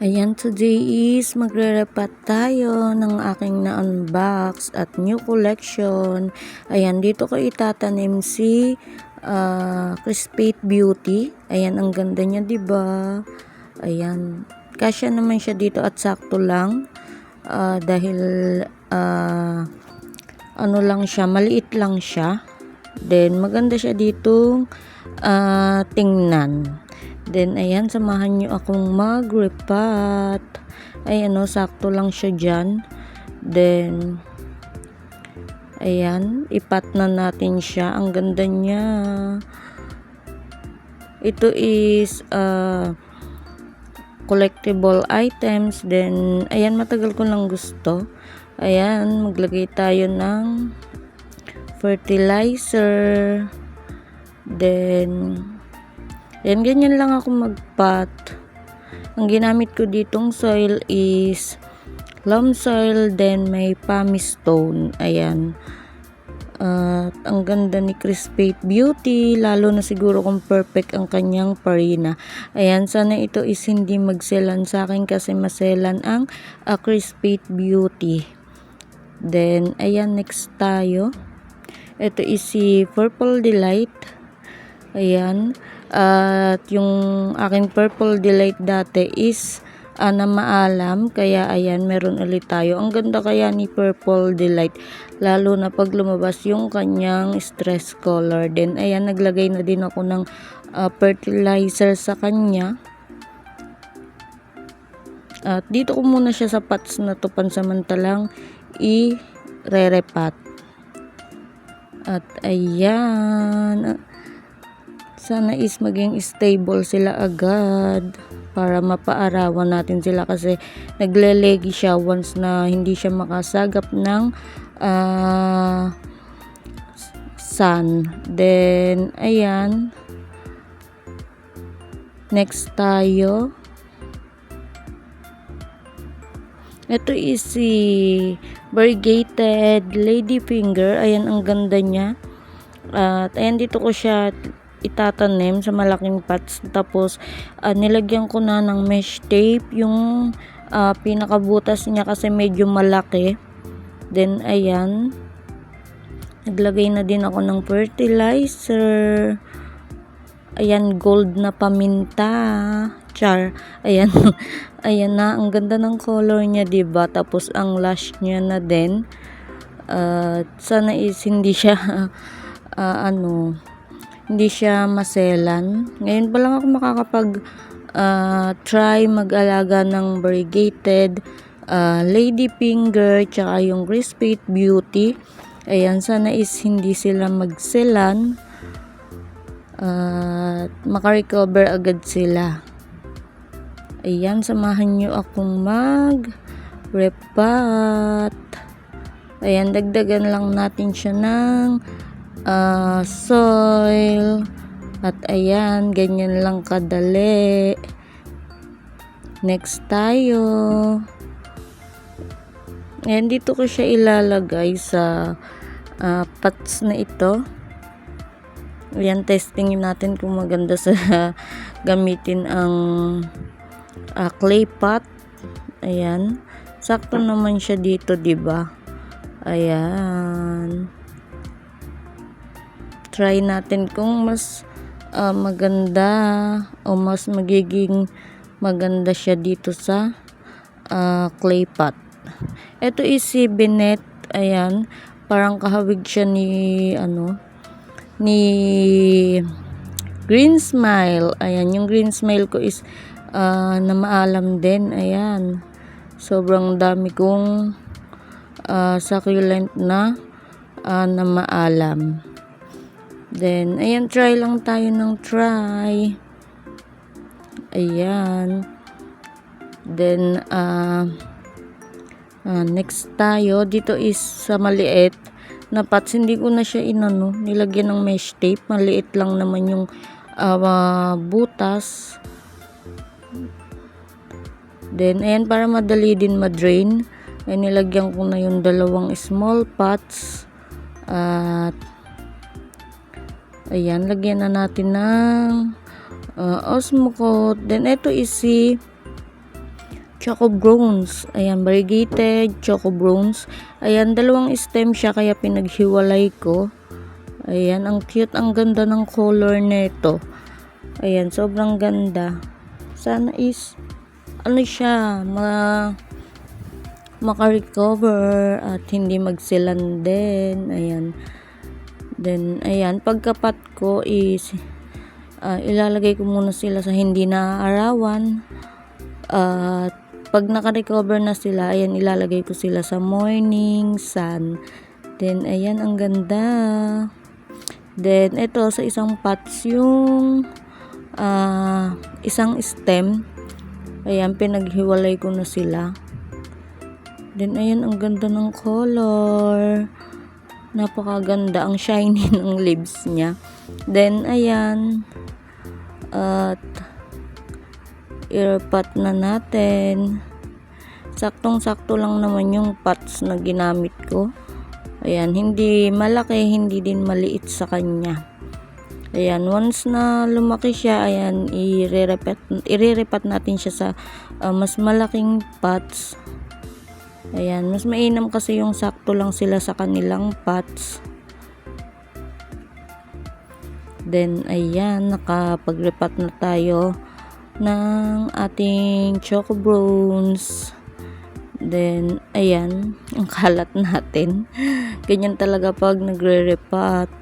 Ayan, today is magre-repat tayo ng aking na-unbox at new collection. Ayan, dito ko itatanim si uh, Crispate Beauty. Ayan, ang ganda niya, ba? Ayan, kasya naman siya dito at sakto lang. Uh, dahil uh, ano lang siya, maliit lang siya. Then, maganda siya dito uh, tingnan. Then, ayan, samahan nyo akong mag-repat. Ayan, o, sakto lang siya dyan. Then, ayan, ipat na natin siya. Ang ganda niya. Ito is, uh, collectible items. Then, ayan, matagal ko lang gusto. Ayan, maglagay tayo ng fertilizer. Then, yan, ganyan lang ako magpat. Ang ginamit ko ditong soil is loam soil, then may pumice stone. Ayan. At uh, ang ganda ni Crispate Beauty, lalo na siguro kung perfect ang kanyang parina. Ayan, sana ito is hindi magselan sa akin kasi maselan ang uh, Crispate Beauty. Then, ayan, next tayo. Ito is si Purple Delight. Ayan. At yung aking Purple Delight dati is uh, na maalam. Kaya ayan, meron ulit tayo. Ang ganda kaya ni Purple Delight. Lalo na pag lumabas yung kanyang stress color. Then ayan, naglagay na din ako ng uh, fertilizer sa kanya. At dito ko muna siya sa pots na to pansamantalang i-rerepat. At ayan sana is maging stable sila agad para mapaarawan natin sila kasi naglelegi siya once na hindi siya makasagap ng uh, sun. Then ayan. Next tayo. Ito is si variegated ladyfinger. Ayan ang ganda niya. At ayan dito ko siya itatanim sa malaking pots. Tapos uh, nilagyan ko na ng mesh tape yung uh, pinakabutas niya kasi medyo malaki. Then ayan. Naglagay na din ako ng fertilizer. Ayan gold na paminta. Char. Ayan. Ayan na ang ganda ng color niya diba tapos ang lash niya na din. Uh, sana is hindi siya uh, ano hindi siya maselan. Ngayon pa lang ako makakapag uh, try mag-alaga ng variegated uh, lady finger tsaka yung crispy beauty. Ayan, sana is hindi sila magselan at uh, makarecover agad sila. Ayan, samahan nyo akong mag repat. Ayan, dagdagan lang natin siya ng uh, soil. At ayan ganyan lang kadali. Next tayo. Ayan dito ko siya ilalagay sa uh, pots na ito. Ayan testingin natin kung maganda sa gamitin ang uh, clay pot. Ayan. Sakto naman siya dito 'di ba? Ayan try natin kung mas uh, maganda o mas magiging maganda siya dito sa uh, clay pot. Ito is si Benet, ayan, parang kahawig siya ni ano ni Green Smile. Ayan, yung Green Smile ko is uh, na maalam din. Ayan. Sobrang dami kong uh, succulent na uh, na maalam. Then, ayan, try lang tayo ng try. Ayan. Then, uh, uh, next tayo, dito is sa maliit na pots, hindi ko na siya inano, nilagyan ng mesh tape. Maliit lang naman yung uh, butas. Then, ayan, para madali din madrain, ay nilagyan ko na yung dalawang small pots. At, uh, Ayan, lagyan na natin ng uh, osmo coat. Then, ito is si Choco Browns. Ayan, variegated Choco Browns. Ayan, dalawang stem siya kaya pinaghiwalay ko. Ayan, ang cute, ang ganda ng color nito. Ayan, sobrang ganda. Sana is, ano siya, ma makarecover at hindi magsilan din. Ayan. Then, ayan, pagkapat ko is, ah, ilalagay ko muna sila sa hindi naaarawan. At, pag naka-recover na sila, ayan, ilalagay ko sila sa morning sun. Then, ayan, ang ganda. Then, ito, sa isang pots, yung ah, isang stem. Ayan, pinaghiwalay ko na sila. Then, ayan, ang ganda ng color. Napakaganda. Ang shiny ng leaves niya. Then, ayan. At, i-repot na natin. Saktong-sakto lang naman yung pots na ginamit ko. Ayan, hindi malaki, hindi din maliit sa kanya. Ayan, once na lumaki siya, ayan, i-repat, i-repat natin siya sa ah, mas malaking pots. Ayan, mas mainam kasi yung sakto lang sila sa kanilang pots. Then, ayan, nakapag-repat na tayo ng ating Choco Browns. Then, ayan, ang kalat natin. Ganyan talaga pag nagre-repat.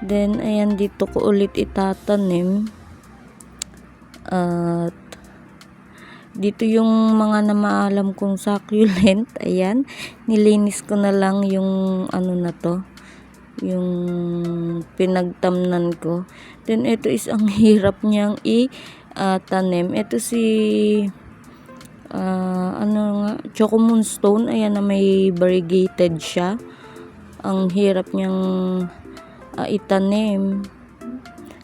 Then, ayan, dito ko ulit itatanim. At, dito yung mga namaalam kong succulent. Ayan, nilinis ko na lang yung ano na to. Yung pinagtamnan ko. Then, ito is ang hirap niyang i-tanim. ito si ah, ano nga, Choco Moonstone. Ayan na may variegated siya. Ang hirap niyang ah, itanim.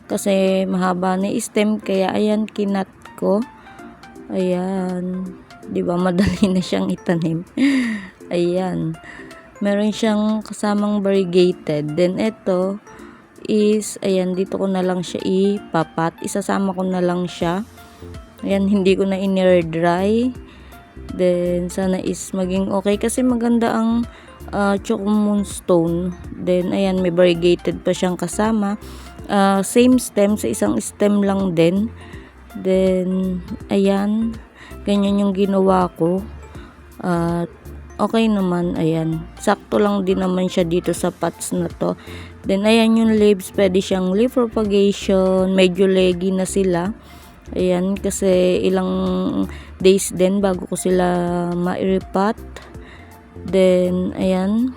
Kasi mahaba na stem. Kaya ayan, kinat ko. Ayan. 'Di ba madali na siyang itanim. ayan. Meron siyang kasamang variegated. Then ito is ayan dito ko na lang siya ipapat. Isasama ko na lang siya. Ayan hindi ko na in-air dry. Then sana is maging okay kasi maganda ang uh, Moonstone. Then ayan may variegated pa siyang kasama. Ah, same stem sa isang stem lang din. Then, ayan. Ganyan yung ginawa ko. At, okay naman, ayan. Sakto lang din naman siya dito sa pots na to. Then, ayan yung leaves. Pwede siyang leaf propagation. Medyo leggy na sila. Ayan, kasi ilang days din bago ko sila ma-repot. Then, ayan.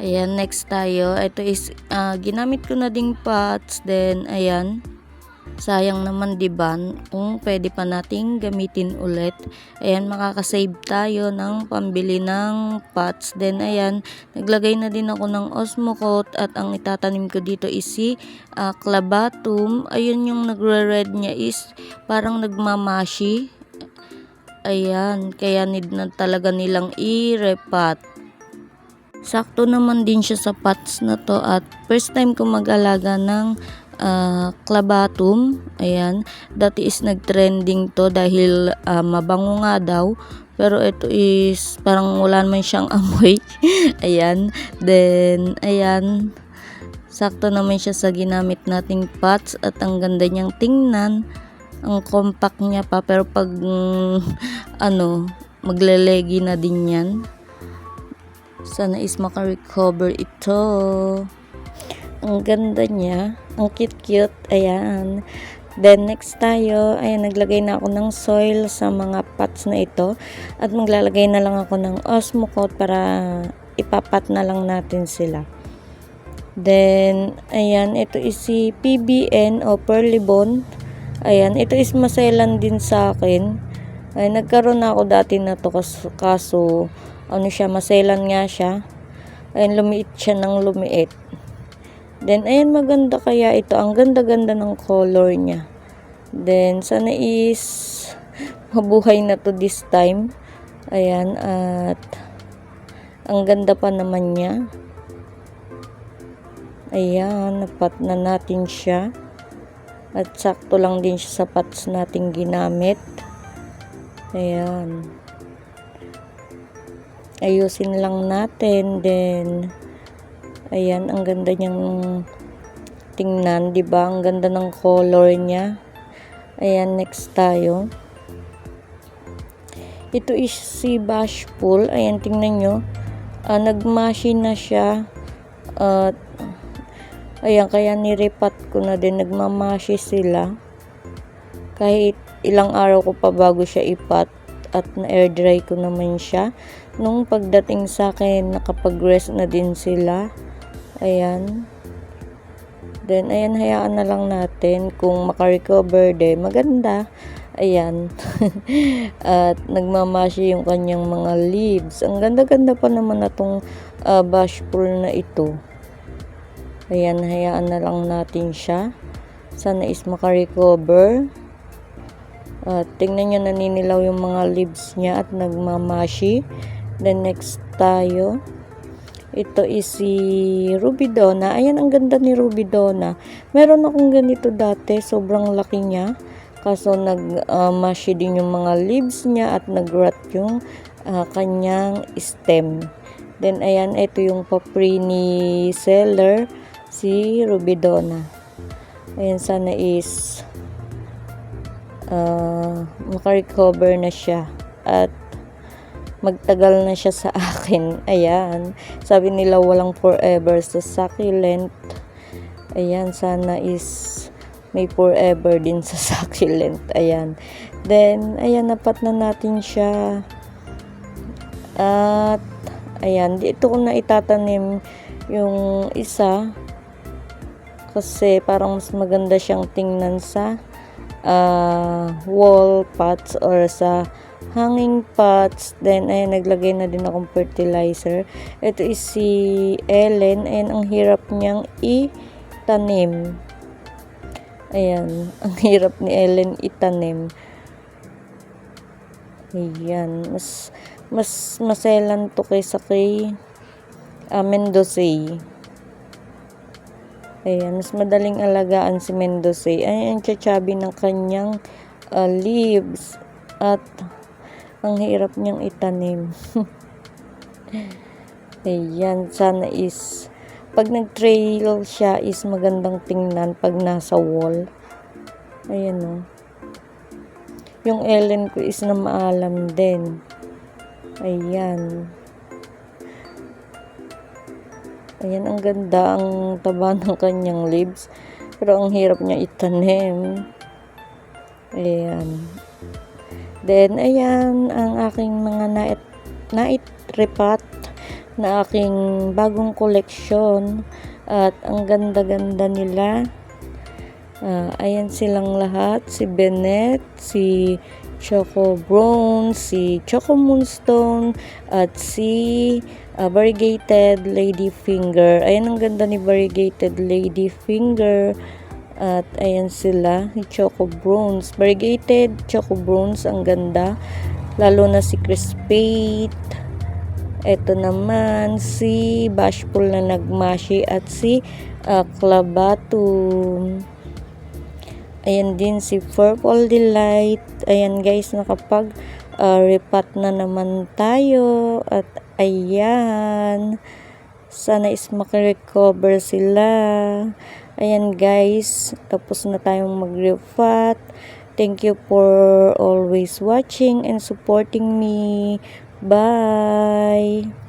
Ayan, next tayo. Ito is, ah, ginamit ko na ding pots. Then, ayan. Sayang naman 'di ba kung pwede pa nating gamitin ulit. Ayan makakasave tayo ng pambili ng pots. Then ayan, naglagay na din ako ng Osmocote at ang itatanim ko dito is si uh, Clabatum. Ayun yung nagre-red niya is parang nagmamashi. Ayan, kaya need na talaga nilang i-repat. Sakto naman din siya sa pots na to at first time ko mag-alaga ng uh, clabatum. Ayan. Dati is nag-trending to dahil uh, mabango nga daw. Pero ito is parang wala naman siyang amoy. ayan. Then, ayan. Sakto naman siya sa ginamit nating pots at ang ganda niyang tingnan. Ang compact niya pa pero pag mm, ano, maglelegi na din yan. Sana is makarecover ito. Ang ganda niya. Ang cute-cute. Ayan. Then, next tayo, ayan, naglagay na ako ng soil sa mga pots na ito. At maglalagay na lang ako ng Osmocote para ipapat na lang natin sila. Then, ayan, ito is si PBN o Pearly Bone. Ayan, ito is maselan din sa akin. Ay, nagkaroon na ako dati na to kaso, kaso ano siya, maselan nga siya. Ayan, lumiit siya ng lumiit. Then, ayan, maganda kaya ito. Ang ganda-ganda ng color niya. Then, sana is mabuhay na to this time. Ayan, at ang ganda pa naman niya. Ayan, napat na natin siya. At sakto lang din siya sa pots nating ginamit. Ayan. Ayusin lang natin. Then, ayan, ang ganda niyang tingnan, 'di ba? Ang ganda ng color niya. Ayan, next tayo. Ito is si Bashful. Ayan, tingnan nyo. Ah, nagmashi na siya. At, ayan, kaya nirepat ko na din. Nagmamashi sila. Kahit ilang araw ko pa bago siya ipat at na-air dry ko naman siya. Nung pagdating sa akin, nakapag-rest na din sila. Ayan. Then, ayan, hayaan na lang natin. Kung makarecover din, maganda. Ayan. At nagmamashi yung kanyang mga leaves. Ang ganda-ganda pa naman na tong uh, bashful na ito. Ayan, hayaan na lang natin siya. Sana is makarecover. At tingnan nyo, naninilaw yung mga leaves niya at nagmamashi. Then next tayo. Ito is si Rubidona. Ayan, ang ganda ni Rubidona. Meron akong ganito dati. Sobrang laki niya. Kaso nag-mashi din yung mga leaves niya at nag-rot yung uh, kanyang stem. Then, ayan, ito yung papri ni seller, si Rubidona. Ayan, sana is uh, makarecover na siya. At magtagal na siya sa akin. Ayan. Sabi nila walang forever sa succulent. Ayan, sana is may forever din sa succulent. Ayan. Then, ayan, napat na natin siya. At, ayan, dito ko na itatanim yung isa. Kasi parang mas maganda siyang tingnan sa uh, wall pots or sa hanging pots. Then, ayan, naglagay na din akong fertilizer. Ito is si Ellen. Ayan, ang hirap niyang itanim. Ayan, ang hirap ni Ellen itanim. Ayan, mas mas maselan to kaysa kay uh, Mendoza. Ayan, mas madaling alagaan si Mendoza. Ayan, chachabi ng kanyang uh, leaves at ang hirap niyang itanim. Ayan, sana is pag nag-trail siya is magandang tingnan pag nasa wall. Ayan o. Oh. Yung Ellen ko is na maalam din. Ayan. Ayan, ang ganda ang taba ng kanyang leaves. Pero ang hirap niya itanim. Ayan. Then, ayan, ang aking mga night, night repat na aking bagong koleksyon. At ang ganda-ganda nila. Uh, ayan silang lahat. Si Bennett si Choco Brown si Choco Moonstone at si uh, Variegated Lady Finger. Ayan ang ganda ni Variegated Lady Finger at ayan sila Choco Browns Variegated Choco Browns ang ganda lalo na si Crispate ito naman si Bashful na nagmashi at si uh, Klabatum. Ayan din si Purple Delight. Ayan guys, nakapag uh, repat na naman tayo. At ayan. Sana is makarecover sila. Ayan guys, tapos na tayong mag-refat. Thank you for always watching and supporting me. Bye!